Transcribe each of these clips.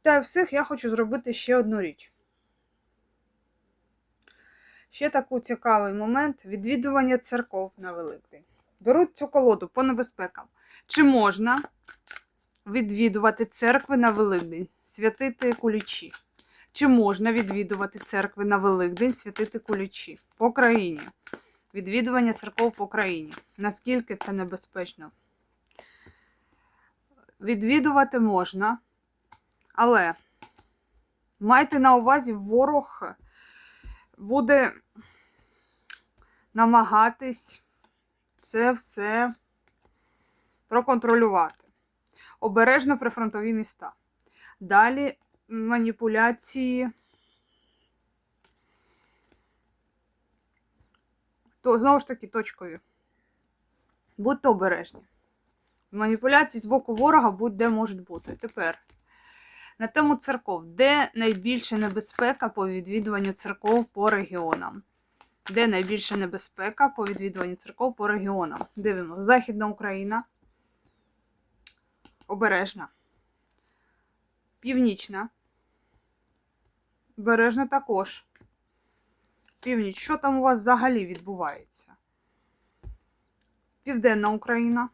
Вітаю всіх, я хочу зробити ще одну річ. Ще такий цікавий момент відвідування церков на Великдень. Беруть цю колоду по небезпекам. Чи можна відвідувати церкви на Великдень, святити кулічі? Чи можна відвідувати церкви на Великдень, святити кулічі по країні? Відвідування церков по країні. Наскільки це небезпечно? Відвідувати можна, але майте на увазі, ворог буде намагатись це все проконтролювати. Обережно прифронтові міста. Далі маніпуляції. То, знову ж таки, точкові. Будьте обережні. Маніпуляції з боку ворога будь-де можуть бути. Тепер на тему церков, де найбільша небезпека по відвідуванню церков по регіонам? Де найбільша небезпека по відвідуванню церков по регіонам? Дивимося. Західна Україна. Обережна. Північна. Обережна також. Північ. Що там у вас взагалі відбувається? Південна Україна.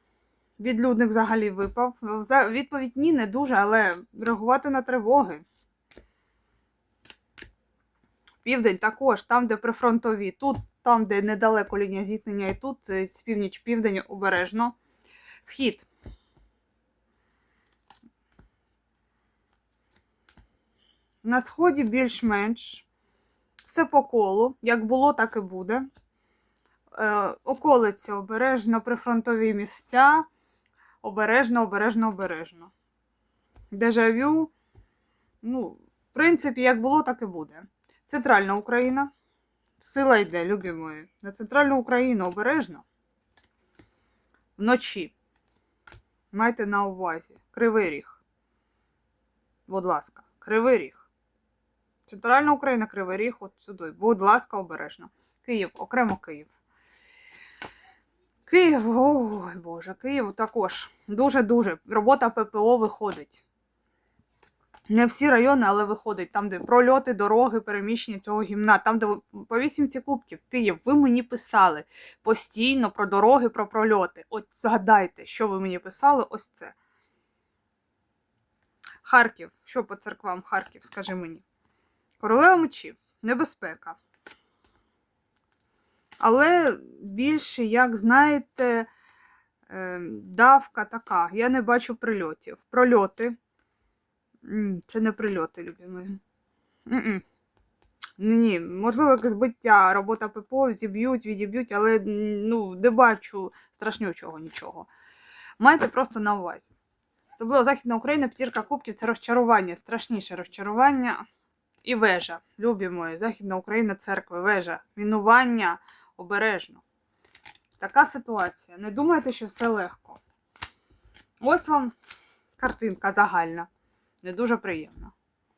Відлюдник взагалі випав. За- Відповідь ні, не дуже, але реагувати на тривоги. Південь також, там, де прифронтові, тут, там, де недалеко лінія зіткнення, і тут е, з північ південь обережно. Схід. На сході більш-менш все по колу. Як було, так і буде. Е, околиця обережно, прифронтові місця. Обережно, обережно, обережно. Дежавю. Ну, в принципі, як було, так і буде. Центральна Україна. Сила йде, любі мої. На центральну Україну обережно. Вночі. Майте на увазі. Кривий ріг. Будь ласка, Кривий ріг. Центральна Україна, Кривий Ріг, от сюди. Будь ласка, обережно. Київ, окремо Київ. Київ, ой Боже, Київ також. Дуже-дуже. Робота ППО виходить. Не всі райони, але виходить. Там, де прольоти, дороги, переміщення цього гімна, там, де по вісімці кубків, Київ, ви мені писали постійно про дороги, про прольоти. От згадайте, що ви мені писали, ось це. Харків. Що по церквам Харків, скажи мені. Королева мечів. Небезпека. Але більше, як знаєте, е, давка така. Я не бачу прильотів. Прольоти. Це не прильоти, любі Ні, можливо, як збиття, робота ППО, зіб'ють, відіб'ють, але ну, не бачу страшнючого нічого. Майте просто на увазі. Особливо Західна Україна, п'ятірка кубків це розчарування, страшніше розчарування і вежа. Любі мої, Західна Україна, церква, вежа, мінування обережно. Така ситуація. Не думайте, що все легко. Ось вам картинка загальна. Не дуже приємна.